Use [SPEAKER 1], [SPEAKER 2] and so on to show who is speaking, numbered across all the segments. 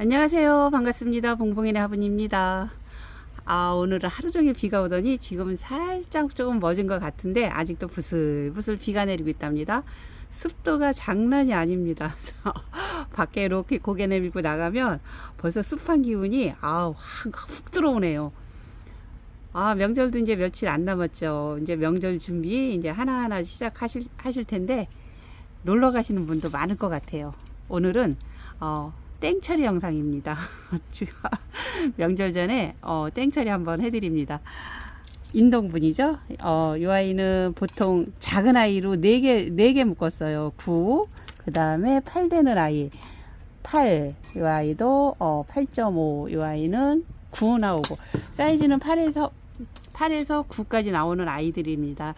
[SPEAKER 1] 안녕하세요. 반갑습니다. 봉봉이네 화분입니다. 아, 오늘은 하루 종일 비가 오더니 지금은 살짝 조금 멎은 것 같은데 아직도 부슬부슬 비가 내리고 있답니다. 습도가 장난이 아닙니다. 밖에 이렇게 고개 내밀고 나가면 벌써 습한 기운이 아우 확, 훅 들어오네요. 아, 명절도 이제 며칠 안 남았죠. 이제 명절 준비 이제 하나하나 시작하실 하실 텐데 놀러 가시는 분도 많을 것 같아요. 오늘은 어, 땡처리 영상입니다. 명절 전에 어, 땡처리 한번 해드립니다. 인동분이죠. 어, 이 아이는 보통 작은 아이로 4개, 4개 묶었어요. 9, 그 다음에 8 되는 아이. 8, 이 아이도 어, 8.5, 이 아이는 9 나오고. 사이즈는 8에서, 8에서 9까지 나오는 아이들입니다.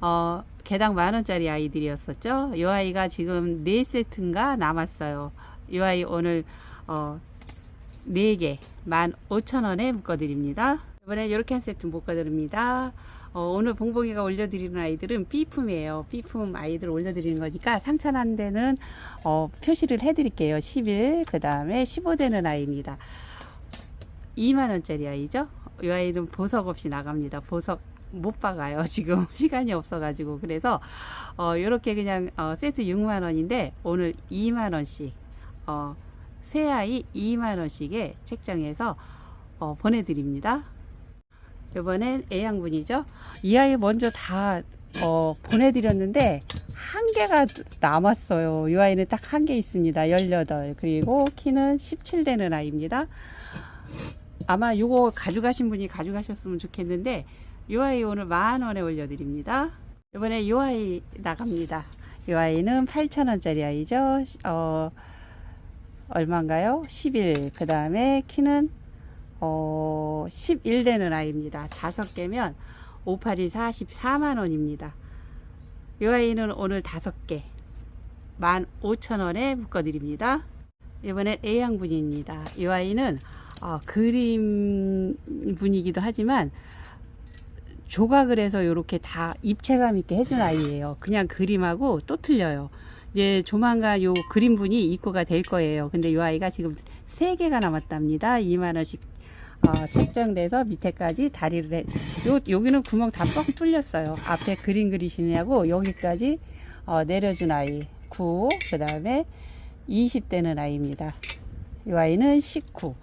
[SPEAKER 1] 어, 개당 만원짜리 아이들이었었죠. 이 아이가 지금 4세트인가 남았어요. 이 아이 오늘 어 4개 15,000원에 묶어드립니다. 이번에 이렇게 한 세트 묶어드립니다. 어, 오늘 봉봉이가 올려드리는 아이들은 B품이에요. B품 아이들 올려드리는 거니까 상처난 데는 어, 표시를 해드릴게요. 10일 그 다음에 15되는 아이입니다. 2만원짜리 아이죠. 이 아이는 보석 없이 나갑니다. 보석 못 박아요. 지금 시간이 없어가지고 그래서 어, 이렇게 그냥 어, 세트 6만 원인데 오늘 2만 원씩 어, 새 아이 2만 원씩에 책정해서 어, 보내드립니다. 이번엔 애양분이죠. 이 아이 먼저 다 어, 보내드렸는데 한 개가 남았어요. 이 아이는 딱 한 개 있습니다. 18 그리고 키는 17 되는 아이입니다. 아마 이거 가져가신 분이 가져가셨으면 좋겠는데 이 아이 오늘 만 원에 올려드립니다. 이번에 이 아이 나갑니다. 이 아이는 8,000원짜리 아이죠. 어, 얼마인가요? 11. 그 다음에 키는 어, 11 되는 아이입니다. 다섯 개면 58이 44만 원입니다. 이 아이는 오늘 다섯 개 15,000원에 묶어드립니다. 이번엔 A양분입니다. 이 아이는 어, 그림 분이기도 하지만 조각을 해서 이렇게 다 입체감 있게 해준 아이예요. 그냥 그림하고 또 틀려요. 이제 조만간 요 그림분이 입고가 될 거예요. 근데 요 아이가 지금 3개가 남았답니다. 2만원씩 어, 책정돼서 밑에까지 다리를 해. 요, 여기는 구멍 다 뻥 뚫렸어요. 앞에 그림 그리시냐고 여기까지 어, 내려준 아이 9, 그 다음에 20대는 아이입니다. 이 아이는 19.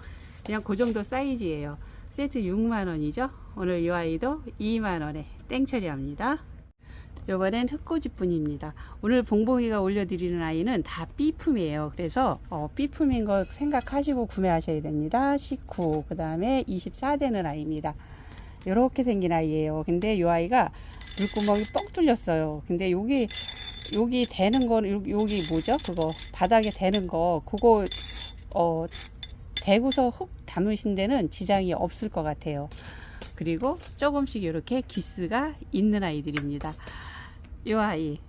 [SPEAKER 1] 그냥 그 정도 사이즈예요. 세트 6만원이죠. 오늘 이 아이도 2만원에 땡처리합니다. 요번엔 흑고지뿐입니다. 오늘 봉봉이가 올려드리는 아이는 다 B품이에요. 그래서 어, B품인 거 생각하시고 구매하셔야 됩니다. 19, 그 다음에 24 되는 아이입니다. 이렇게 생긴 아이예요. 근데 이 아이가 물구멍이 뻥 뚫렸어요. 근데 여기 여기 대는 거 여기 뭐죠? 그거 바닥에 대는 거 그거 어 대구서 흙 담으신 데는 지장이 없을 것 같아요. 그리고 조금씩 이렇게 기스가 있는 아이들입니다. 이 아이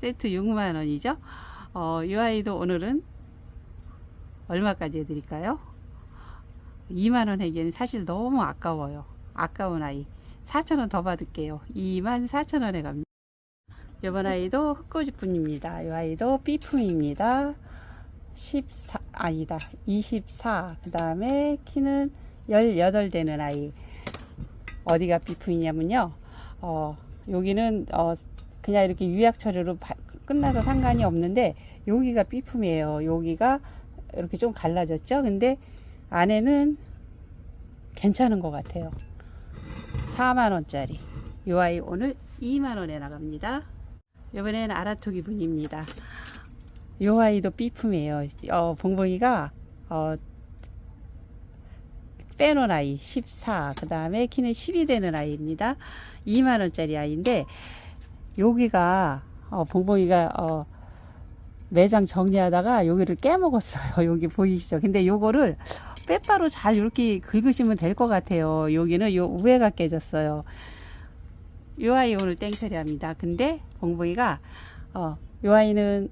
[SPEAKER 1] 세트 6만 원이죠. 어, 이 아이도 오늘은 얼마까지 해드릴까요? 2만 원 하기에는 사실 너무 아까워요. 아까운 아이 4천 원 더 받을게요. 2만 4천 원에 갑니다. 이번 아이도 흑고지뿐입니다. 이 아이도 B품입니다. 14 아니다 24그 다음에 키는 18 되는 아이 어디가 B품이냐면요 어 여기는 어 그냥 이렇게 유약 처리로 바, 끝나서 상관이 없는데 여기가 B품이에요. 여기가 이렇게 좀 갈라졌죠? 근데 안에는 괜찮은 것 같아요. 4만원짜리. 이 아이 오늘 2만원에 나갑니다. 이번엔 아라토기 분입니다. 요 아이도 B품이에요. 어, 봉봉이가, 어, 빼놓은 아이 14, 그 다음에 키는 10이 되는 아이입니다. 2만원짜리 아이인데, 여기가, 어, 봉봉이가, 어, 매장 정리하다가 여기를 깨먹었어요. 여기 보이시죠? 근데 요거를 빼바로 잘 이렇게 긁으시면 될 것 같아요. 여기는 요 우회가 깨졌어요. 요 아이 오늘 땡처리 합니다. 근데 봉봉이가, 어, 요 아이는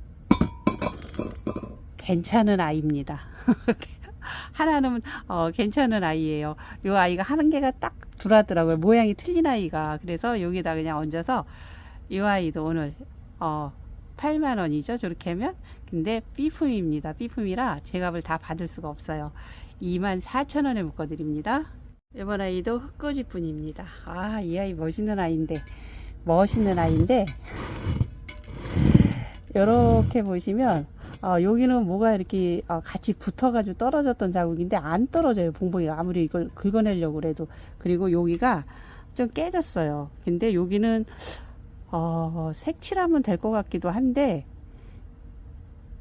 [SPEAKER 1] 괜찮은 아이입니다. 하나는 어, 괜찮은 아이예요. 이 아이가 한 개가 딱 들어왔더라고요. 모양이 틀린 아이가. 그래서 여기다 그냥 얹어서 이 아이도 오늘 어, 8만 원이죠. 저렇게 하면. 근데 B품입니다. B품이라 제값을 다 받을 수가 없어요. 2만 4천 원에 묶어 드립니다. 이번 아이도 흑거지 분입니다. 아, 이 아이 멋있는 아이인데, 멋있는 아이인데, 이렇게 보시면, 어, 여기는 뭐가 이렇게 어, 같이 붙어가지고 떨어졌던 자국인데 안 떨어져요. 봉봉이가 아무리 이걸 긁어내려고 그래도. 그리고 여기가 좀 깨졌어요. 근데 여기는 어, 색칠하면 될 것 같기도 한데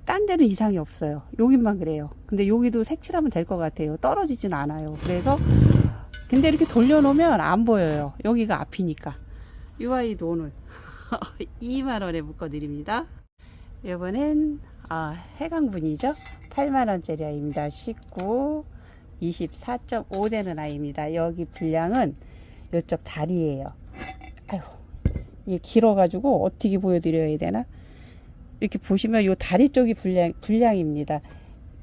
[SPEAKER 1] 딴 데는 이상이 없어요. 여기만 그래요. 근데 여기도 색칠하면 될 것 같아요. 떨어지진 않아요. 그래서 근데 이렇게 돌려놓으면 안 보여요. 여기가 앞이니까. 이 아이도 오늘 2만 원에 묶어드립니다. 이번엔 아, 해강분이죠. 8만 원짜리 아이입니다. 19, 24.5 되는 아이입니다. 여기 분량은 이쪽 다리예요. 아유, 이게 길어가지고 어떻게 보여드려야 되나? 이렇게 보시면 요 다리 쪽이 분량, 분량입니다.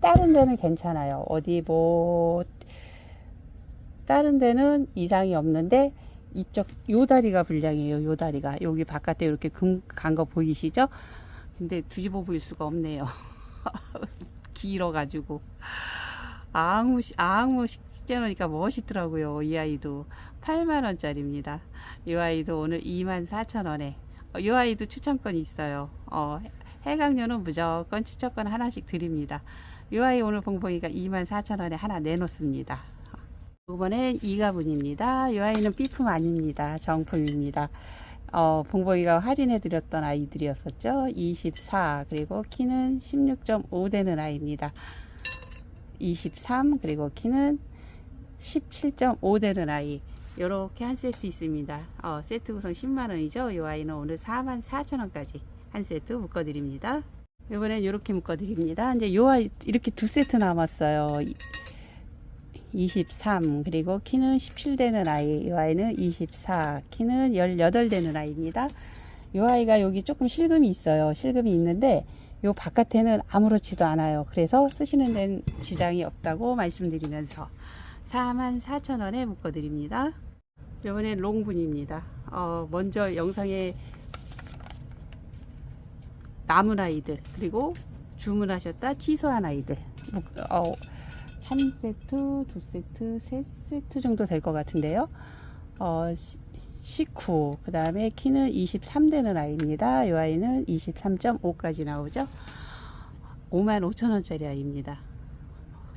[SPEAKER 1] 다른 데는 괜찮아요. 어디 뭐 다른 데는 이상이 없는데 이쪽 요 다리가 불량이에요. 요 다리가 여기 바깥에 이렇게 금간거 보이시죠? 근데 뒤집어 보일 수가 없네요. 길어가지고 아무 아무 식재 놓으니까 멋있더라고요. 이 아이도 8만 원짜리입니다. 이 아이도 오늘 2만 4천 원에 어, 이 아이도 추천권이 있어요. 어, 해강료는 무조건 추천권 하나씩 드립니다. 이 아이 오늘 봉봉이가 2만 4천 원에 하나 내놓습니다. 이번엔 이가분입니다. 이 아이는 B품 아닙니다. 정품입니다. 어, 봉봉이가 할인해 드렸던 아이들이었었죠. 24 그리고 키는 16.5 되는 아이입니다. 23 그리고 키는 17.5 되는 아이 이렇게 한 세트 있습니다. 어, 세트 구성 10만 원이죠. 이 아이는 오늘 4만 4천 원까지 한 세트 묶어드립니다. 이번엔 이렇게 묶어드립니다. 이제 요 아이 이렇게 두 세트 남았어요. 23 그리고 키는 17 되는 아이 이 아이는 24 키는 18 되는 아이입니다 이 아이가 여기 조금 실금이 있어요 실금이 있는데 요 바깥에는 아무렇지도 않아요 그래서 쓰시는 데는 지장이 없다고 말씀드리면서 44,000원에 묶어 드립니다 이번엔 롱분입니다 어, 먼저 영상에 남은 아이들 그리고 주문하셨다 취소한 아이들 어, 한 세트, 두 세트, 세 세트 정도 될 것 같은데요. 어, 식후, 그 다음에 키는 23 되는 아이입니다. 이 아이는 23.5까지 나오죠. 5만 5천 원짜리 아이입니다.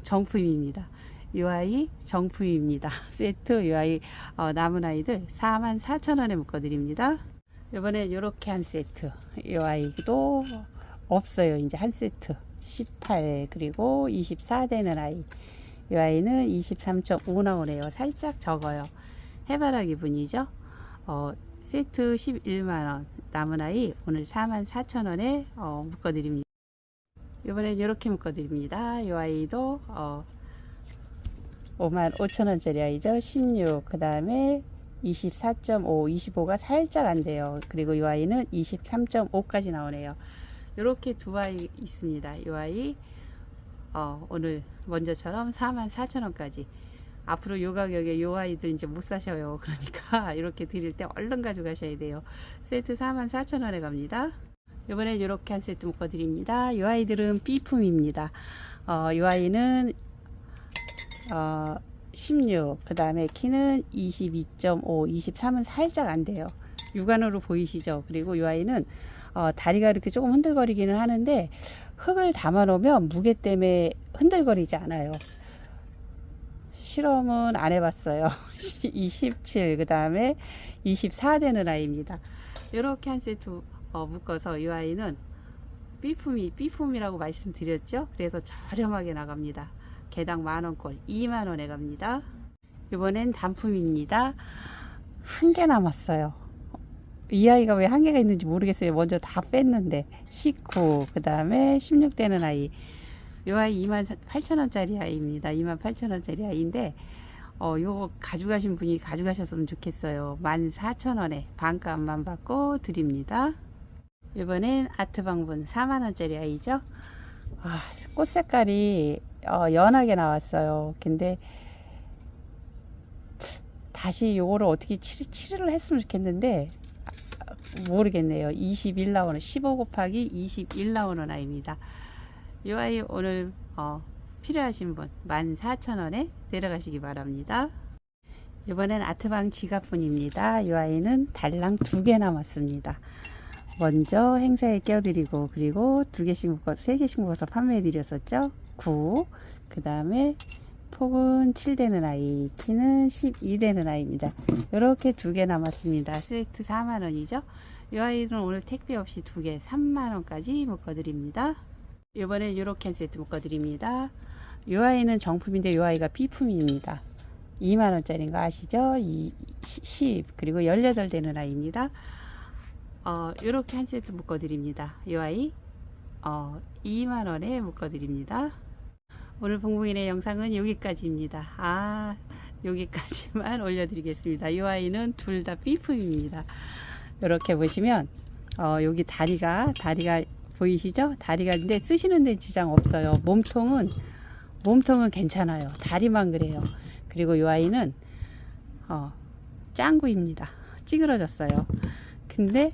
[SPEAKER 1] 정품입니다. 이 아이 정품입니다. 세트 이 아이 어, 남은 아이들 4만 4천 원에 묶어드립니다. 이번에 이렇게 한 세트 이 아이도 없어요. 이제 한 세트 18 그리고 24 되는 아이 이 아이는 23.5 나오네요. 살짝 적어요. 해바라기 분이죠. 어, 세트 11만원 남은 아이 오늘 44,000원에 어, 묶어드립니다. 이번엔 이렇게 묶어드립니다. 이 아이도 어, 5만 5천원짜리 아이죠. 16, 그 다음에 24.5, 25가 살짝 안 돼요. 그리고 이 아이는 23.5까지 나오네요. 이렇게 두 아이 있습니다. 이 아이 어, 오늘 먼저처럼 44,000원까지 앞으로 요 가격에 요 아이들 이제 못 사셔요. 그러니까 이렇게 드릴 때 얼른 가져가셔야 돼요. 세트 44,000원에 갑니다. 이번에 이렇게 한 세트 묶어 드립니다. 이 아이들은 B품입니다. 어, 이 아이는 어, 16, 그 다음에 키는 22.5, 23은 살짝 안 돼요. 육안으로 보이시죠? 그리고 이 아이는 어, 다리가 이렇게 조금 흔들거리기는 하는데 흙을 담아 놓으면 무게 때문에 흔들거리지 않아요. 실험은 안 해봤어요. 27, 그 다음에 24 되는 아이입니다. 이렇게 한 세트 어, 묶어서 이 아이는 B품이 B품이라고 말씀드렸죠. 그래서 저렴하게 나갑니다. 개당 만원꼴 2만원에 갑니다. 이번엔 단품입니다. 한 개 남았어요. 이 아이가 왜 한 개가 있는지 모르겠어요. 먼저 다 뺐는데 19, 그 다음에 16되는 아이. 이 아이 2만 8천 원짜리 아이입니다. 2만 8천 원짜리 아이인데 어, 요거 가져가신 분이 가져가셨으면 좋겠어요. 14,000원에 반값만 받고 드립니다. 이번엔 아트방분 4만원짜리 아이죠. 아, 꽃 색깔이 어, 연하게 나왔어요. 근데 다시 요거를 어떻게 칠, 칠을 했으면 좋겠는데 모르겠네요. 21 나오는 15 곱하기 21 나오는 아이입니다. 이 아이 오늘 어, 필요하신 분 14,000원에 데려가시기 바랍니다. 이번엔 아트방 지갑분입니다. 이 아이는 달랑 두 개 남았습니다. 먼저 행사에 껴드리고 그리고 두 개씩 묶어 세 개씩 묶어서 판매해 드렸었죠. 9. 그 다음에 폭은 7되는 아이, 키는 12되는 아이입니다. 이렇게 두 개 남았습니다. 세트 4만 원이죠. 이 아이는 오늘 택배 없이 두 개 3만 원까지 묶어 드립니다. 이번에 이렇게 한 세트 묶어 드립니다. 이 아이는 정품인데 이 아이가 B품입니다. 2만 원짜리인 거 아시죠? 이 10, 그리고 18 되는 아이입니다. 어, 요렇게 한 세트 묶어 드립니다. 이 아이 어, 2만 원에 묶어 드립니다. 오늘 봉봉인의 영상은 여기까지입니다. 아, 여기까지만 올려드리겠습니다. 이 아이는 둘다 B품입니다. 이렇게 보시면 어, 여기 다리가 다리가 보이시죠? 다리가 근데 쓰시는 데 지장 없어요. 몸통은 몸통은 괜찮아요. 다리만 그래요. 그리고 이 아이는 어, 짱구입니다. 찌그러졌어요. 근데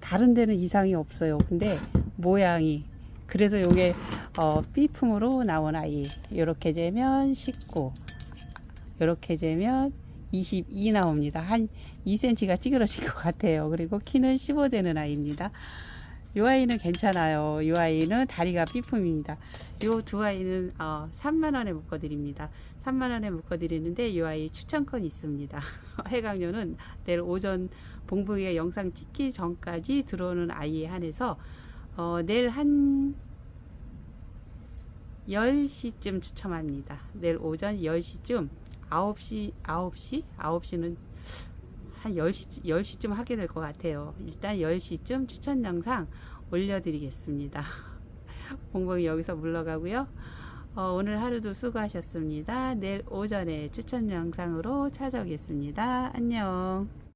[SPEAKER 1] 다른 데는 이상이 없어요. 근데 모양이 그래서 요게 어, B품으로 나온 아이 이렇게 재면 19 이렇게 재면 22 나옵니다. 한 2cm가 찌그러진 것 같아요. 그리고 키는 15 되는 아이입니다. 이 아이는 괜찮아요. 이 아이는 다리가 B품입니다. 이두 아이는 어, 3만원에 묶어 드립니다. 3만원에 묶어 드리는데 이 아이 추천권 있습니다. 해강료는 내일 오전 봉봉이가 영상 찍기 전까지 들어오는 아이에 한해서 어, 내일 한 10시쯤 추첨합니다. 내일 오전 10시쯤 9시 9시 9시는 한 10시 10시쯤 하게 될 것 같아요. 일단 10시쯤 추천 영상 올려드리겠습니다. 봉봉이 여기서 물러가고요. 어, 오늘 하루도 수고하셨습니다. 내일 오전에 추천 영상으로 찾아오겠습니다. 안녕.